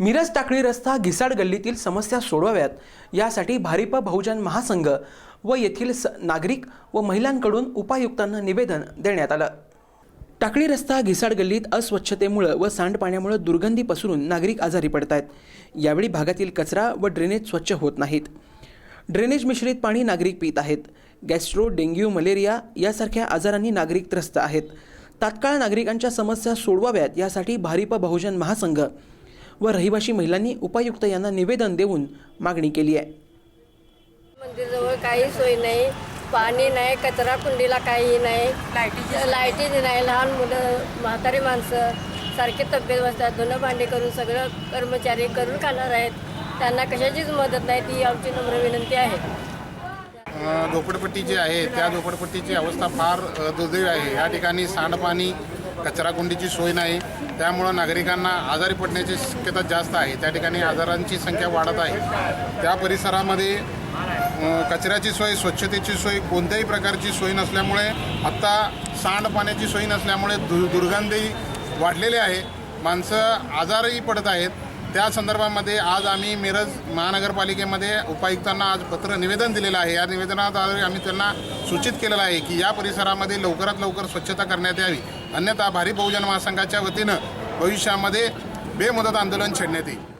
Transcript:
मिरज टाकळी रस्ता घिसाड गल्लीतील समस्या सोडवाव्यात. यासाठी भारिप बहुजन महासंघ व येथील स नागरिक व महिलांकडून उपायुक्तांना निवेदन देण्यात आलं. टाकळी रस्ता घिसाड गल्लीत अस्वच्छतेमुळं व सांडपाण्यामुळं दुर्गंधी पसरून नागरिक आजारी पडत आहेत यावेळी भागातील कचरा व ड्रेनेज स्वच्छ होत नाहीत. ड्रेनेज मिश्रित पाणी नागरिक पित आहेत. गॅस्ट्रो डेंग्यू मलेरिया यासारख्या आजारांनी नागरिक त्रस्त आहेत. तात्काळ नागरिकांच्या समस्या सोडवाव्यात यासाठी भारिप बहुजन महासंघ व रहिवाशी महिलांनी उपायुक्त यांना निवेदन देऊन मागणी केली आहे. मंदिरजवळ काही सोय नाही पाणी नाही कचरा कुंडीला काही नाही. लाईटी लाईटी नाही लहान मुलं म्हातारी माणसं सारखे तब्येत बसतात धुणं भांडी करून सगळं कर्मचारी करून खाणार आहेत. त्यांना कशाचीच मदत नाही ती आमची नम्र विनंती आहे. झोपडपट्टी जी आहे त्या झोपडपट्टीची अवस्था फार दुर्दैवी आहे. या ठिकाणी सांडपाणी कचराकुंडीची सोय नाही. त्यामुळं नागरिकांना आजारी पडण्याची शक्यता जास्त आहे. त्या ठिकाणी आजारांची संख्या वाढत आहे. त्या परिसरामध्ये कचऱ्याची सोय स्वच्छतेची सोय कोणत्याही प्रकारची सोय नसल्यामुळे आत्ता सांडपाण्याची सोय नसल्यामुळे दु दुर्गंधी वाढलेली आहे. माणसं आजारही पडत आहेत. त्या संदर्भामध्ये आज आम्ही मिरज महानगरपालिकेमध्ये उपायुक्तांना आज पत्र निवेदन दिलेलं आहे. या निवेदनाद्वारे आम्ही त्यांना सूचित केलेलं आहे की या परिसरामध्ये लवकरात लवकर स्वच्छता करण्यात यावी. अन्यथा भारी बहुजन महासंघाच्या वतीनं भविष्यामध्ये बेमुदत आंदोलन छेडण्यात येईल.